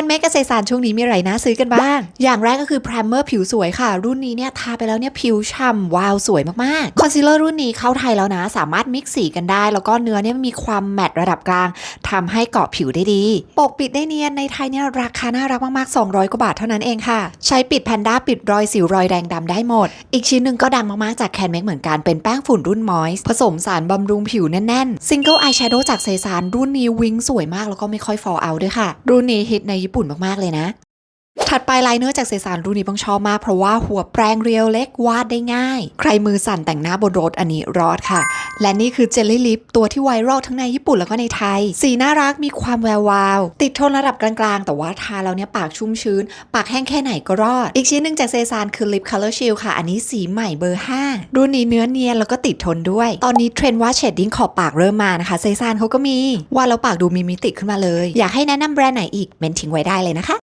นเมกกับเซซานช่วงนี้มีอะไรน่าซื้อกันบ้าง อย่างแรกก็คือ primer ผิวสวยค่ะ รุ่นนี้เนี่ยทาไปแล้วเนี่ยผิวฉ่ำวาวสวยมากๆ คอนซีลเลอร์รุ่นนี้เข้าไทยแล้วนะ สามารถมิกซ์สีกันได้ แล้วก็เนื้อเนี่ยมีความแมตต์ระดับกลางทำให้เกาะผิวได้ดี ปกปิดได้เนียนในไทยเนี่ยราคาน่ารักมากๆ 200 กว่าบาทเท่านั้นเองค่ะ ใช้ปิดแพนด้าปิดรอยสิวรอยแดงดำได้หมด อีกชิ้นหนึ่งก็ดังมากๆจากแคนเมกเหมือนกันเป็นแป้งฝุ่นรุ่นมอยส์ผสมสารบำรุงผิวแน่นๆซิงเกิลอายแชโดว์จากเซซานรุ่นนี้วิงสวยมากแล้วก็ไม่ค่อยฟอลเอาด้วยค่ะ รุ่นนี้ฮิตในญี่ี่ปุ่นมากๆเลยนะ ถัดไปไลเนอร์จากเซซานรุ่นนี้บังชอบมาก เพราะว่าหัวแปรงเรียวเล็กวาดได้ง่าย ใครมือสั่นแต่งหน้าบนรถอันนี้รอดค่ะ และนี่คือเจลลี่ลิปตัวที่ไวรัลทั้งในญี่ปุ่นแล้วก็ในไทย สีน่ารักมีความแวววาว ติดทนระดับกลางๆ แต่ว่าทาแล้วเนี่ยปากชุ่มชื้น ปากแห้งแค่ไหนก็รอด อีกชิ้นหนึ่งจากเซซานคือ Lip Color Shield ค่ะ อันนี้สีใหม่เบอร์ 5 รุ่นนี้เนื้อเนียนแล้วก็ติดทนด้วย ตอนนี้เทรนด์ว่าเชดดิ้งขอบปากเริ่มมานะคะเซซานเขาก็มีว่าแล้วปากดูมีมิติขึ้นมาเลย อยากให้แนะนำแบรนด์ไหนอีกเมนทิ้งไว้ได้เลยนะคะ